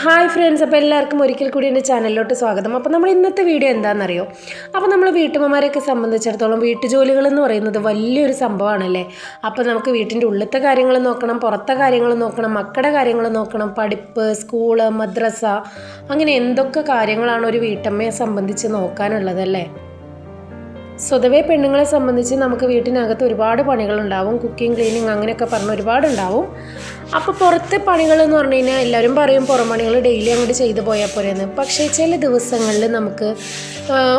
Hi friends അപ്പോൾ എല്ലാവർക്കും ഒരിക്കൽ കൂടി എന്റെ ചാനലിലോട്ട് സ്വാഗതം. അപ്പോൾ നമ്മൾ ഇന്നത്തെ വീഡിയോ എന്താണെന്നറിയോ? അപ്പോൾ നമ്മൾ വീട്ടമ്മമാരെയൊക്കെ സംബന്ധിച്ചിടത്തോളം വീട്ടുജോലികൾ എന്ന് പറയുന്നത് വലിയൊരു സംഭവമാണല്ലേ അപ്പോൾ നമുക്ക് വീട്ടിന്റെ ഉള്ളത്തെ കാര്യങ്ങൾ നോക്കണം പുറത്തെ കാര്യങ്ങൾ നോക്കണം മക്കളുടെ കാര്യങ്ങൾ നോക്കണം പഠിപ്പ് സ്കൂൾ മദ്രസ അങ്ങനെ എന്തൊക്കെ കാര്യങ്ങളാണ് ഒരു വീട്ടമ്മയെ സംബന്ധിച്ച് നോക്കാനുള്ളതല്ലേ? സ്വതവേ പെണ്ണുങ്ങളെ സംബന്ധിച്ച് നമുക്ക് വീട്ടിനകത്ത് ഒരുപാട് പണികളുണ്ടാവും. കുക്കിംഗ് ക്ലീനിങ് അങ്ങനെയൊക്കെ പറഞ്ഞ് ഒരുപാടുണ്ടാവും. അപ്പോൾ പുറത്തെ പണികൾ എന്ന് പറഞ്ഞു കഴിഞ്ഞാൽ എല്ലാവരും പറയും പുറം പണികൾ ഡെയിലി അങ്ങോട്ട് ചെയ്തു പോയാൽ പോരെയെന്ന് പക്ഷേ ചില ദിവസങ്ങളിൽ നമുക്ക്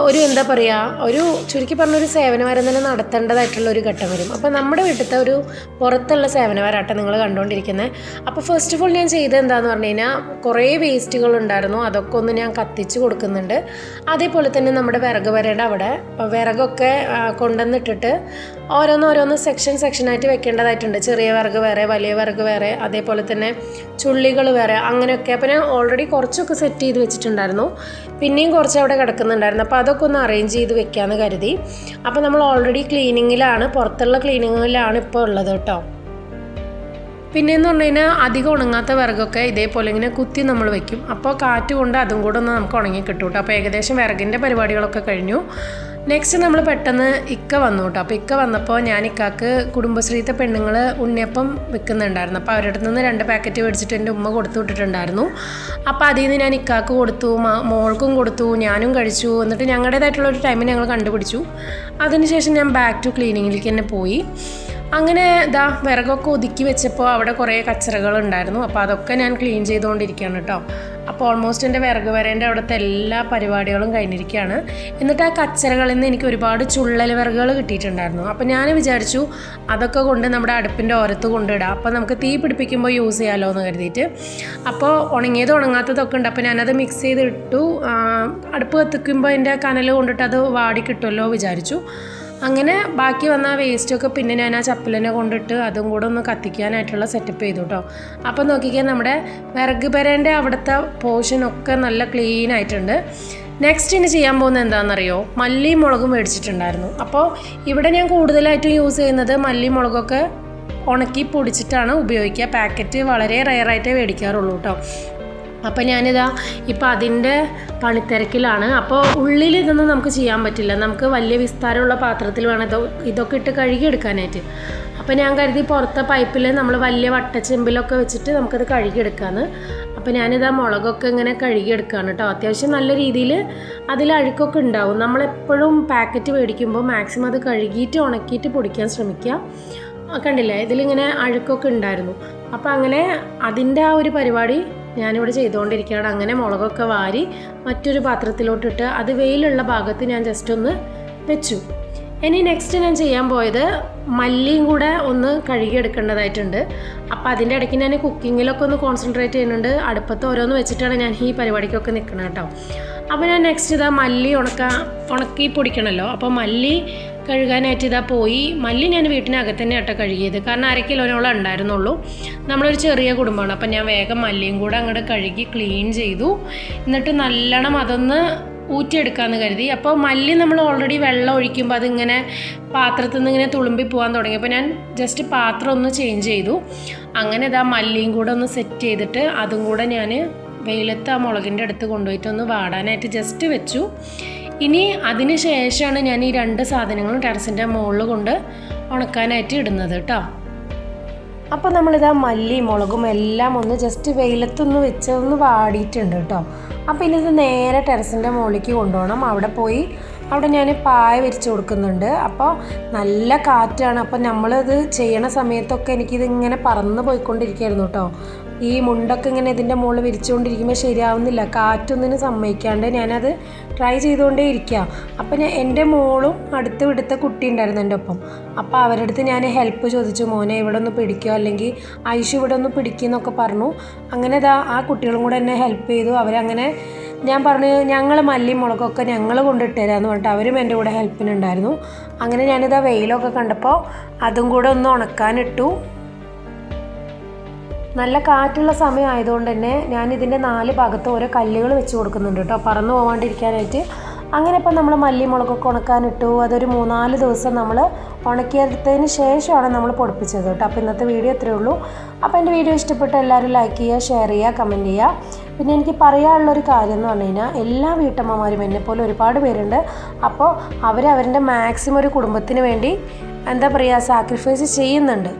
ഒരു എന്താ പറയുക ഒരു ചുരുക്കി പറഞ്ഞൊരു സേവനവാരം തന്നെ നടത്തേണ്ടതായിട്ടുള്ള ഒരു ഘട്ടം വരും. അപ്പോൾ നമ്മുടെ വീട്ടിലത്തെ ഒരു പുറത്തുള്ള സേവനവാരാട്ടം നിങ്ങൾ കണ്ടുകൊണ്ടിരിക്കുന്നത് അപ്പോൾ ഫസ്റ്റ് ഓഫ് ഓൾ ഞാൻ ചെയ്തത് എന്താന്ന് പറഞ്ഞു കഴിഞ്ഞാൽ കുറേ വേസ്റ്റുകൾ ഉണ്ടായിരുന്നു. അതൊക്കെ ഒന്ന് ഞാൻ കത്തിച്ച് കൊടുക്കുന്നുണ്ട്. അതേപോലെ തന്നെ നമ്മുടെ വിറക് വരയുടെ അവിടെ വിറകൊക്കെ ആ, കൊണ്ടുവന്നിട്ടിട്ട് ഓരോന്നോരോന്ന് സെക്ഷൻ സെക്ഷനായിട്ട് വെക്കേണ്ടതായിട്ടുണ്ട്. ചെറിയ വിറക് വേറെ വലിയ വിറക് വേറെ അതേപോലെ തന്നെ ചുള്ളികൾ വേറെ അങ്ങനെയൊക്കെ. അപ്പോൾ ഞാൻ ഓൾറെഡി കുറച്ചൊക്കെ സെറ്റ് ചെയ്ത് വെച്ചിട്ടുണ്ടായിരുന്നു. പിന്നെയും കുറച്ച് അവിടെ കിടക്കുന്നുണ്ടായിരുന്നു. അപ്പോൾ അതൊക്കെ ഒന്ന് അറേഞ്ച് ചെയ്ത് വെക്കാമെന്ന് കരുതി. അപ്പോൾ നമ്മൾ ഓൾറെഡി ക്ലീനിങ്ങിലാണ് പുറത്തുള്ള ക്ലീനിങ്ങിലാണ് ഇപ്പോൾ ഉള്ളത് കേട്ടോ. പിന്നെയെന്ന് പറഞ്ഞു കഴിഞ്ഞാൽ അധികം ഉണങ്ങാത്ത വിറകൊക്കെ ഇതേപോലെ ഇങ്ങനെ കുത്തി നമ്മൾ വെക്കും. അപ്പോൾ കാറ്റ് കൊണ്ട് അതും കൂടെ ഒന്ന് നമുക്ക് ഉണങ്ങി കിട്ടും കേട്ടോ. അപ്പോൾ ഏകദേശം വിറകിന്റെ പരിപാടികളൊക്കെ കഴിഞ്ഞു. നെക്സ്റ്റ് നമ്മൾ പെട്ടെന്ന് ഇക്ക വന്നു കേട്ടോ. അപ്പോൾ ഇക്ക വന്നപ്പോൾ ഞാൻ ഇക്കാക്ക് കുടുംബശ്രീത്തെ പെണ്ണുങ്ങൾ ഉണ്ണിയപ്പം വിൽക്കുന്നുണ്ടായിരുന്നു അപ്പോൾ അവരുടെ നിന്ന് രണ്ട് പാക്കറ്റ് മേടിച്ചിട്ട് എന്റെ ഉമ്മ കൊടുത്തു വിട്ടിട്ടുണ്ടായിരുന്നു. അപ്പോൾ അതിൽ നിന്ന് ഞാൻ ഇക്കാക്ക് കൊടുത്തു മോൾക്കും കൊടുത്തു ഞാനും കഴിച്ചു. എന്നിട്ട് ഞങ്ങളുടേതായിട്ടുള്ള ഒരു ടൈമിൽ ഞങ്ങൾ കണ്ടുപിടിച്ചു. അതിനുശേഷം ഞാൻ ബാക്ക് ടു ക്ലീനിങ്ങിലേക്ക് തന്നെ പോയി. അങ്ങനെ ഇതാ വിറകൊക്കെ ഒതുക്കി വെച്ചപ്പോൾ അവിടെ കുറേ കച്ചറകൾ ഉണ്ടായിരുന്നു അപ്പോൾ അതൊക്കെ ഞാൻ ക്ലീൻ ചെയ്തുകൊണ്ടിരിക്കുകയാണ് കേട്ടോ. അപ്പോൾ ഓൾമോസ്റ്റ് എന്റെ വിറക് വരേന്റെ അവിടുത്തെ എല്ലാ പരിപാടികളും കഴിഞ്ഞിരിക്കുകയാണ്. എന്നിട്ട് ആ കച്ചറകളിൽ നിന്ന് എനിക്ക് ഒരുപാട് ചുള്ളൽ വിറകുകൾ കിട്ടിയിട്ടുണ്ടായിരുന്നു. അപ്പോൾ ഞാൻ വിചാരിച്ചു അതൊക്കെ കൊണ്ട് നമ്മുടെ അടുപ്പിന്റെ ഓരത്ത് കൊണ്ടിടാം. അപ്പോൾ നമുക്ക് തീ പിടിപ്പിക്കുമ്പോൾ യൂസ് ചെയ്യാമല്ലോ എന്ന് കരുതിയിട്ട്. അപ്പോൾ ഉണങ്ങിയത് ഉണങ്ങാത്തതൊക്കെ ഉണ്ട്. അപ്പോൾ ഞാനത് മിക്സ് ചെയ്തിട്ടു അടുപ്പ് കത്തിക്കുമ്പോൾ എന്റെ കനൽ കൊണ്ടിട്ട് അത് വാടി കിട്ടുമല്ലോ വിചാരിച്ചു. അങ്ങനെ ബാക്കി വന്ന ആ വേസ്റ്റൊക്കെ പിന്നെ ഞാൻ ആ ചപ്പലിനെ കൊണ്ടിട്ട് അതും കൂടെ ഒന്ന് കത്തിക്കാനായിട്ടുള്ള സെറ്റപ്പ് ചെയ്തു കേട്ടോ അപ്പോൾ നോക്കിക്കാൻ നമ്മുടെ വിറക് പെരേന്റെ അവിടുത്തെ പോർഷനൊക്കെ നല്ല ക്ലീൻ ആയിട്ടുണ്ട്. നെക്സ്റ്റ് ഇനി ചെയ്യാൻ പോകുന്നത് എന്താണെന്നറിയോ? മല്ലി മുളകും മേടിച്ചിട്ടുണ്ടായിരുന്നു. അപ്പോൾ ഇവിടെ ഞാൻ കൂടുതലായിട്ടും യൂസ് ചെയ്യുന്നത് മല്ലി മുളകൊക്കെ ഉണക്കി പൊടിച്ചിട്ടാണ് ഉപയോഗിക്കുക. പാക്കറ്റ് വളരെ റയറായിട്ടേ മേടിക്കാറുള്ളൂ കേട്ടോ അപ്പോൾ ഞാനിതാ ഇപ്പോൾ അതിന്റെ പണിത്തിരക്കിലാണ്. അപ്പോൾ ഉള്ളിൽ ഇതൊന്നും നമുക്ക് ചെയ്യാൻ പറ്റില്ല. നമുക്ക് വലിയ വിസ്താരമുള്ള പാത്രത്തിൽ വേണം ഇതോ ഇതൊക്കെ ഇട്ട് കഴുകിയെടുക്കാനായിട്ട് അപ്പോൾ ഞാൻ കരുതി പുറത്തെ പൈപ്പിൽ നമ്മൾ വലിയ വട്ടച്ചെമ്പിലൊക്കെ വെച്ചിട്ട് നമുക്കത് കഴുകിയെടുക്കാമെന്ന് അപ്പോൾ ഞാനിതാ മുളകൊക്കെ ഇങ്ങനെ കഴുകിയെടുക്കുകയാണ് കേട്ടോ അത്യാവശ്യം നല്ല രീതിയിൽ അതിൽ അഴുക്കൊക്കെ ഉണ്ടാവും. നമ്മളെപ്പോഴും പാക്കറ്റ് മേടിക്കുമ്പോൾ മാക്സിമം അത് കഴുകിയിട്ട് ഉണക്കിയിട്ട് പൊടിക്കാൻ ശ്രമിക്കുക കണ്ടില്ലേ? ഇതിലിങ്ങനെ അഴുക്കൊക്കെ ഉണ്ടായിരുന്നു. അപ്പോൾ അങ്ങനെ അതിന്റെ ആ ഒരു പരിപാടി ഞാനിവിടെ ചെയ്തുകൊണ്ടിരിക്കുകയാണ്. അങ്ങനെ മുളകൊക്കെ വാരി മറ്റൊരു പാത്രത്തിലോട്ടിട്ട് അത് വെയിലുള്ള ഭാഗത്ത് ഞാൻ ജസ്റ്റ് ഒന്ന് വെച്ചു. ഇനി നെക്സ്റ്റ് ഞാൻ ചെയ്യാൻ പോയത് മല്ലിയും കൂടെ ഒന്ന് കഴുകിയെടുക്കേണ്ടതായിട്ടുണ്ട് അപ്പോൾ അതിന്റെ ഇടയ്ക്ക് ഞാൻ കുക്കിങ്ങിലൊക്കെ ഒന്ന് കോൺസെൻട്രേറ്റ് ചെയ്യുന്നുണ്ട്. അടുപ്പത്ത് ഓരോന്ന് വെച്ചിട്ടാണ് ഞാൻ ഈ പരിപാടിക്കൊക്കെ നിൽക്കുന്നത് കേട്ടോ. അപ്പോൾ ഞാൻ നെക്സ്റ്റ് ഇതാ മല്ലി ഉണക്ക ഉണക്കി പൊടിക്കണമല്ലോ അപ്പോൾ മല്ലി കഴുകാനായിട്ട് ഇതാ പോയി. മല്ലി ഞാൻ വീട്ടിനകത്ത് തന്നെ കേട്ടോ കഴുകിയത്. കാരണം അര കിലോനോളം ഉണ്ടായിരുന്നുള്ളൂ. നമ്മളൊരു ചെറിയ കുടുംബമാണ്. അപ്പം ഞാൻ വേഗം മല്ലിയും കൂടെ അങ്ങോട്ട് കഴുകി ക്ലീൻ ചെയ്തു. എന്നിട്ട് നല്ലോണം അതൊന്ന് ഊറ്റിയെടുക്കാമെന്ന് കരുതി. അപ്പോൾ മല്ലി നമ്മൾ ഓൾറെഡി വെള്ളം ഒഴിക്കുമ്പോൾ അതിങ്ങനെ പാത്രത്തിൽ നിന്ന് ഇങ്ങനെ തുളുമ്പി പോകാൻ തുടങ്ങി. അപ്പോൾ ഞാൻ ജസ്റ്റ് പാത്രം ഒന്ന് ചേഞ്ച് ചെയ്തു. അങ്ങനെ ഇതാ മല്ലിയും കൂടെ ഒന്ന് സെറ്റ് ചെയ്തിട്ട് അതും കൂടെ ഞാൻ വെയിലത്ത് ആ മുളകിന്റെ അടുത്ത് കൊണ്ടുപോയിട്ട് ഒന്ന് വാടാനായിട്ട് ജസ്റ്റ് വെച്ചു. ഇനി അതിന് ശേഷമാണ് ഞാൻ ഈ രണ്ട് സാധനങ്ങളും ടെറസിന്റെ മുകളിൽ കൊണ്ട് ഉണക്കാനായിട്ട് ഇടുന്നത് കേട്ടോ അപ്പോൾ നമ്മളിതാ മല്ലി മുളകും എല്ലാം ഒന്ന് ജസ്റ്റ് വെയിലത്തൊന്ന് വെച്ച് ഒന്ന് വാടിയിട്ടുണ്ട് കേട്ടോ അപ്പോൾ ഇനി ഇത് നേരെ ടെറസിന്റെ മുകളിലേക്ക് കൊണ്ടുപോകണം. അവിടെ പോയി അവിടെ ഞാൻ പായ വിരിച്ച് കൊടുക്കുന്നുണ്ട്. അപ്പോൾ നല്ല കാറ്റാണ്. അപ്പോൾ നമ്മളത് ചെയ്യണ സമയത്തൊക്കെ എനിക്കിത് ഇങ്ങനെ പറന്ന് പോയിക്കൊണ്ടിരിക്കുകയായിരുന്നു കേട്ടോ ഈ മുണ്ടൊക്കെ ഇങ്ങനെ ഇതിന്റെ മുകളിൽ വിരിച്ചുകൊണ്ടിരിക്കുമ്പോൾ ശരിയാവുന്നില്ല. കാറ്റൊന്നിന് സമ്മതിക്കാണ്ട് ഞാനത് ട്രൈ ചെയ്തുകൊണ്ടേ ഇരിക്കുക അപ്പം ഞാൻ എന്റെ മോളും അടുത്ത് വിടുത്ത കുട്ടി ഉണ്ടായിരുന്നു എന്റെ ഒപ്പം. അപ്പോൾ അവരുടെ അടുത്ത് ഞാൻ ഹെൽപ്പ് ചോദിച്ചു. മോനെ ഇവിടെ ഒന്ന് പിടിക്കുക അല്ലെങ്കിൽ ഐഷു ഇവിടെ ഒന്ന് പിടിക്കുക എന്നൊക്കെ പറഞ്ഞു. അങ്ങനെ ആ കുട്ടികളും കൂടെ എന്നെ ഹെൽപ്പ് ചെയ്തു. അവരങ്ങനെ ഞാൻ പറഞ്ഞു ഞങ്ങൾ മല്ലി മുളകൊക്കെ ഞങ്ങൾ കൊണ്ടിട്ട് തരാമെന്ന് പറഞ്ഞിട്ട് അവരും എന്റെ കൂടെ ഹെൽപ്പിനുണ്ടായിരുന്നു. അങ്ങനെ ഞാനിത് ആ വെയിലൊക്കെ കണ്ടപ്പോൾ അതും കൂടെ ഒന്ന് ഉണക്കാനിട്ടു. നല്ല കാറ്റുള്ള സമയം ആയതുകൊണ്ട് തന്നെ ഞാൻ ഇതിന്റെ നാല് ഭാഗത്ത് ഓരോ കല്ലുകൾ വെച്ച് കൊടുക്കുന്നുണ്ട് കേട്ടോ. പറന്നു പോകാണ്ടിരിക്കാനായിട്ട് അങ്ങനെ ഇപ്പം നമ്മൾ മല്ലി മുളകൊക്കെ ഉണക്കാനിട്ടു. അതൊരു മൂന്നാൽ ദിവസം നമ്മൾ ഉണക്കിയെടുത്തതിന് ശേഷമാണ് നമ്മൾ പൊടിപ്പിച്ചത് കേട്ടോ. അപ്പോൾ ഇന്നത്തെ വീഡിയോ ഇത്രയേ ഉള്ളൂ. അപ്പോൾ എന്റെ വീഡിയോ ഇഷ്ടപ്പെട്ട എല്ലാവരും ലൈക്ക് ചെയ്യുക ഷെയർ ചെയ്യുക കമന്റ് ചെയ്യുക. പിന്നെ എനിക്ക് പറയാനുള്ളൊരു കാര്യം എന്ന് പറഞ്ഞു കഴിഞ്ഞാൽ എല്ലാ വീട്ടമ്മമാരും എന്നെപ്പോലെ ഒരുപാട് പേരുണ്ട്. അപ്പോൾ അവർ അവരുടെ മാക്സിമം ഒരു കുടുംബത്തിന് വേണ്ടി എന്താ പറയുക സാക്രിഫൈസ് ചെയ്യുന്നുണ്ട്.